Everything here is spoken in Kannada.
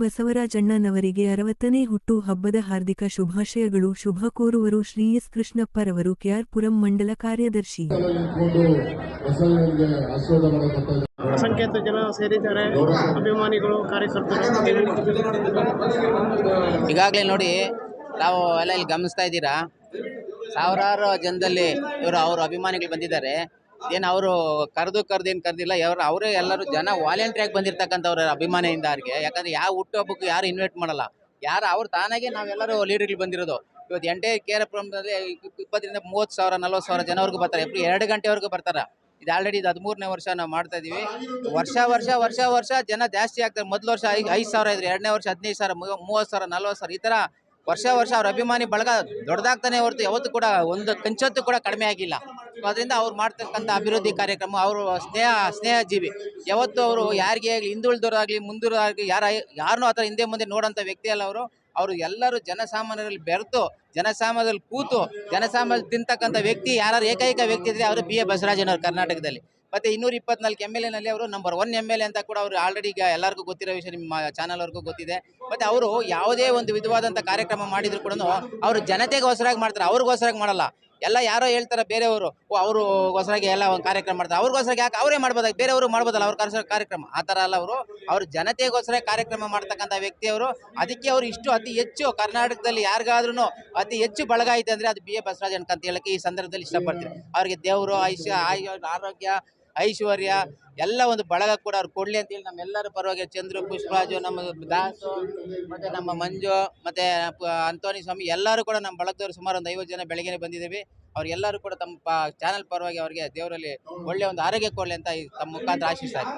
ಬಸವರಾಜಣ್ಣನವರಿಗೆ ಅರವತ್ತನೇ ಹುಟ್ಟು ಹಬ್ಬದ ಹಾರ್ದಿಕ ಶುಭಾಶಯಗಳು. ಶುಭ ಕೋರುವರು ಶ್ರೀ ಎಸ್ ಕೃಷ್ಣಪ್ಪರವರು. ಕೆಆರ್ಪುರಂ ಮಂಡಲ ಕಾರ್ಯದರ್ಶಿ. ಅಸಂಖ್ಯಾತ ಜನ ಸೇರಿದ್ದಾರೆ. ಅಭಿಮಾನಿಗಳು ಕಾರ್ಯಕರ್ತರು ಈಗಾಗಲೇ ನೋಡಿ ನಾವು ಎಲ್ಲ ಇಲ್ಲಿ ಗಮನಿಸ್ತಾ ಇದ್ದೀರಾ? ಸಾವಿರಾರು ಜನದಲ್ಲಿ ಇವರು ಅವರು ಅಭಿಮಾನಿಗಳು ಬಂದಿದ್ದಾರೆ. ಏನು ಅವರು ಕರೆದು ಕರೆದು ಏನು ಕರೆದಿಲ್ಲ ಯಾರು ಅವರೇ ಎಲ್ಲರೂ ಜನ ವಾಲಂಟ್ರಿಯಾಗಿ ಬಂದಿರ್ತಕ್ಕಂಥವ್ರ ಅಭಿಮಾನಿಯಿಂದ ಅವ್ರಿಗೆ. ಯಾಕಂದ್ರೆ ಯಾವ ಹುಟ್ಟುಹಬ್ಬಕ್ಕೆ ಯಾರು ಇನ್ವೈಟ್ ಮಾಡಲ್ಲ. ಯಾರು, ಅವ್ರು ತಾನಾಗೆ ನಾವೆಲ್ಲರೂ ಲೀಡರ್ಗಳು ಬಂದಿರೋದು. ಇವತ್ತು ಎಂಟೇ ಕೇರ್ ಪ್ರಮಾಣದಲ್ಲಿ ಇಪ್ಪತ್ತರಿಂದ ಮೂವತ್ತು ಸಾವಿರ, ನಲ್ವತ್ತು ಸಾವಿರ ಜನವರೆಗೂ ಬರ್ತಾರೆ. ಎಪ್ರಿ ಎರಡು ಗಂಟೆವರೆಗೂ ಬರ್ತಾರೆ. ಇದು ಆಲ್ರೆಡಿ ಇದು ಹದಿಮೂರನೇ ವರ್ಷ ನಾವು ಮಾಡ್ತಾ ಇದೀವಿ ವರ್ಷ ವರ್ಷ ವರ್ಷ ವರ್ಷ ಜನ ಜಾಸ್ತಿ ಆಗ್ತಾರೆ. ಮೊದಲು ವರ್ಷ ಐದು ಐದು ಸಾವಿರ ಇದ್ರೆ, ಎರಡನೇ ವರ್ಷ ಹದಿನೈದು ಸಾವಿರ ಮೂವತ್ತು ಸಾವಿರ, ನಲ್ವತ್ತು ಸಾವಿರ, ಈ ಥರ ವರ್ಷ ವರ್ಷ ಅವ್ರ ಅಭಿಮಾನಿ ಬಳಗ ದೊಡ್ಡದಾಗ್ತಾನೆ ಹೊರತು ಯಾವತ್ತೂ ಕೂಡ ಒಂದು ಕಂಚತ್ತು ಕೂಡ ಕಡಿಮೆ ಆಗಿಲ್ಲ. ಅದರಿಂದ ಅವ್ರು ಮಾಡ್ತಕ್ಕಂಥ ಅಭಿವೃದ್ಧಿ ಕಾರ್ಯಕ್ರಮ, ಅವರು ಸ್ನೇಹ ಸ್ನೇಹ ಜೀವಿ ಯಾವತ್ತು ಅವರು ಯಾರಿಗೆ ಆಗಲಿ ಹಿಂದುಳಿದವರಾಗಲಿ ಮುಂದುವರಾಗಲಿ ಯಾರ ಯಾರನ್ನೂ ಆ ಥರ ಹಿಂದೆ ಮುಂದೆ ನೋಡೋಂಥ ವ್ಯಕ್ತಿ ಅಲ್ಲ ಅವರು. ಅವರು ಎಲ್ಲರೂ ಜನಸಾಮಾನ್ಯರಲ್ಲಿ ಬೆರೆತು ಜನಸಾಮಾನ್ಯರಲ್ಲಿ ಕೂತು ಜನಸಾಮಾನ್ಯ ತಿಂತಕ್ಕಂಥ ವ್ಯಕ್ತಿ ಯಾರು ಏಕೈಕ ವ್ಯಕ್ತಿ ಇದ್ರೆ ಅವರು ಬಿ ಎ ಬಸವರಾಜನವರು ಕರ್ನಾಟಕದಲ್ಲಿ. ಮತ್ತೆ ಇನ್ನೂರ ಇಪ್ಪತ್ನಾಲ್ಕು ಎಂ ಎಲ್ ಎನಲ್ಲಿ ಅವರು number one M L A ಅಂತ ಕೂಡ ಅವರು ಆಲ್ರೆಡಿ ಈಗ ಎಲ್ಲರಿಗೂ ಗೊತ್ತಿರೋ ವಿಷಯ ನಿಮ್ಮ ಚಾನಲ್ ಅವ್ರಿಗೂ ಗೊತ್ತಿದೆ. ಮತ್ತೆ ಅವರು ಯಾವುದೇ ಒಂದು ವಿಧವಾದಂಥ ಕಾರ್ಯಕ್ರಮ ಮಾಡಿದ್ರು ಕೂಡ ಅವರು ಜನತೆಗೋಸ್ಕರಾಗಿ ಮಾಡ್ತಾರೆ ಅವ್ರಿಗೋಸ್ಕರಾಗಿ ಮಾಡಲ್ಲ ಎಲ್ಲ ಯಾರೋ ಹೇಳ್ತಾರೆ ಬೇರೆಯವರು, ಓ ಹೊಸರಾಗಿ ಎಲ್ಲ ಒಂದು ಕಾರ್ಯಕ್ರಮ ಮಾಡ್ತಾರೆ. ಅವ್ರಿಗೋಸ್ಕರ ಯಾಕೆ ಅವರೇ ಮಾಡ್ಬೋದಾಗ? ಬೇರೆಯವರು ಮಾಡ್ಬೋದಲ್ಲ, ಅವ್ರ ಕಾರ್ಯ ಕಾರ್ಯಕ್ರಮ. ಆ ಥರ ಅಲ್ಲ ಅವರು. ಅವ್ರ ಜನತೆಗೋಸ್ಕರ ಕಾರ್ಯಕ್ರಮ ಮಾಡ್ತಕ್ಕಂಥ ವ್ಯಕ್ತಿಯವರು. ಅದಕ್ಕೆ ಅವರು ಇಷ್ಟು ಅತಿ ಹೆಚ್ಚು ಕರ್ನಾಟಕದಲ್ಲಿ ಯಾರಿಗಾದ್ರೂ ಅತಿ ಹೆಚ್ಚು ಬಳಗ ಐತೆ ಅಂದರೆ ಅದು ಬಿ ಎ ಬಸವರಾಜ್ ಅಂತ ಹೇಳಕ್ಕೆ ಈ ಸಂದರ್ಭದಲ್ಲಿ ಇಷ್ಟಪಡ್ತೀನಿ. ಅವ್ರಿಗೆ ದೇವರು ಐಶ್ಯ ಆರೋಗ್ಯ ಐಶ್ವರ್ಯ, ಎಲ್ಲ ಒಂದು ಬಳಗ ಕೂಡ ಅವ್ರು ಕೊಡ್ಲಿ ಅಂತೇಳಿ ನಮ್ಮೆಲ್ಲರ ಪರವಾಗಿ ಚಂದ್ರು, ಪುಷ್ಪರಾಜು, ನಮ್ಮ ದಾಸು, ಮತ್ತೆ ನಮ್ಮ ಮಂಜು, ಮತ್ತೆ ಅಂತೋನಿ ಸ್ವಾಮಿ, ಎಲ್ಲರೂ ಕೂಡ ನಮ್ಮ ಬಳಗದವರು ಸುಮಾರು ಒಂದು ಐವತ್ತು ಜನ ಬೆಳಗ್ಗೆ ಬಂದಿದ್ದೀವಿ. ಅವರೆಲ್ಲರೂ ಕೂಡ ತಮ್ಮ ಚಾನಲ್ ಪರವಾಗಿ ಅವರಿಗೆ ದೇವರಲ್ಲಿ ಒಳ್ಳೆ ಒಂದು ಆರೋಗ್ಯ ಕೊಡಲಿ ಅಂತ ತಮ್ಮ ಮುಖಾಂತರ ಆಶಿಸ್ತಾರೆ